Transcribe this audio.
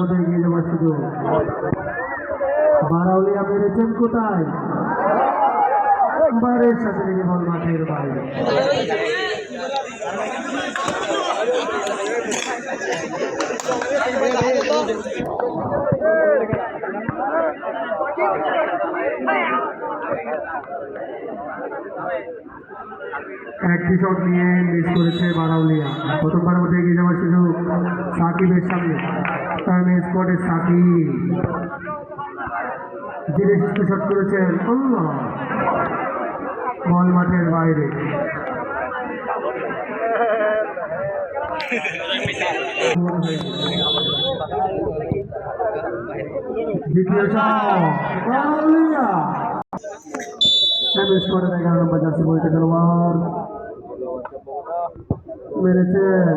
মধ্যে এগিয়ে যাওয়ার সুযোগ। বারাউলিয়া মেরেছেন কোথায়? বারের সাথে লেগে মাঠের বাইরে। একটি শট নিয়ে মিস করেছে বারাউলিয়া। প্রথমবার মধ্যে এগিয়ে যাওয়ার সুযোগ। সাকিবের সামনে টাইমে স্কোয়াডে সাকিব সুস্থ শট করেছেন আল্লাহ বল মাঠের বাইরে দ্বিতীয় স্কোয়াডে এগারো নম্বর জার্সি বইতে খেলোয়াড় মেরেছেন